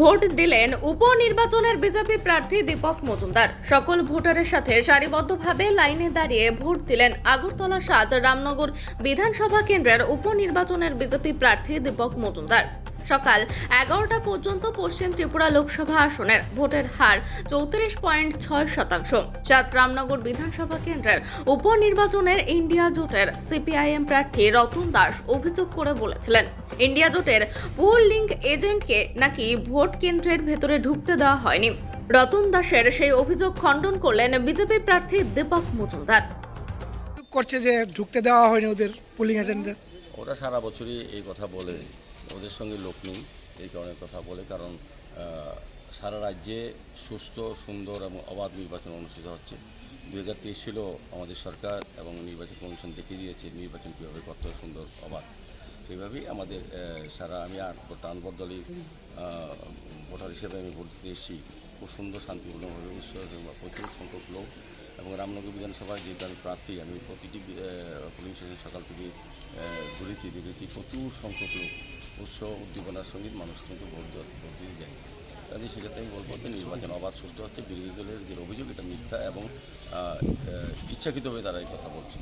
Vote দিলেন উপনির্বাচনের BJP প্রার্থী দীপক মজুমদার। সকল ভোটারের সাথে সারিবদ্ধভাবে লাইনে দাঁড়িয়ে ভোট দিলেন আগরতলা সাত রামনগর বিধানসভা কেন্দ্রের উপনির্বাচনের বিজেপি প্রার্থী দীপক মজুমদার। সকাল এগারোটা পর্যন্ত পশ্চিম ত্রিপুরা লোকসভা আসনের ভোটের হার চৌত্রিশ পয়েন্ট ছয় শতাংশ। চাঁদ রামনগর বিধানসভা কেন্দ্রের উপনির্বাচনের ইন্ডিয়া জোটের সিপিআইএম প্রার্থী রতন দাস অভিযোগ করে বলেছিলেন ইন্ডিয়া জোটের পুল লিঙ্ক এজেন্টকে নাকি ভোট কেন্দ্রের ভেতরে ঢুকতে দেওয়া হয়নি। রতন দাসের সেই অভিযোগ খণ্ডন করলেন বিজেপি প্রার্থী দীপক মজুমদার। করছে যে ঢুকতে দেওয়া হয়নি ওদের পুলিং এজেন্টদের। ওরা সারা বছরই এই কথা বলে। ওদের সঙ্গে লোক নেই, এই কারণে কথা বলে, কারণ সারা রাজ্যে সুস্থ, সুন্দর এবং অবাধ নির্বাচন অনুষ্ঠিত হচ্ছে। দু হাজার তেইশ ছিল আমাদের সরকার এবং নির্বাচন কমিশন দেখিয়ে দিয়েছে নির্বাচন কীভাবে হয় সুন্দর, অবাধ। সেইভাবেই আমাদের সারা আমি আর টানবর দলই ভোটার হিসেবে আমি ভোট দিতে এসেছি। খুব সুন্দর, শান্তিপূর্ণভাবে উৎসব প্রচুর সংখ্যক লোক এবং রামনগর বিধানসভায় যে প্রার্থী, আমি প্রতিটি সকাল থেকে ঘুরেছি, দেখেছি, প্রচুর সংখ্যক লোক। উৎসব উদ্দীপনার সঙ্গে মানুষ কিন্তু ভোট ভোট দিয়ে যাচ্ছে। কাজে সেক্ষেত্রে আমি বলব যে নির্বাচন অবাধ সুস্থ হচ্ছে। বিরোধী দলের যে অভিযোগ, এটা মিথ্যা এবং ইচ্ছাকৃতভাবে তারা এই কথা বলছে।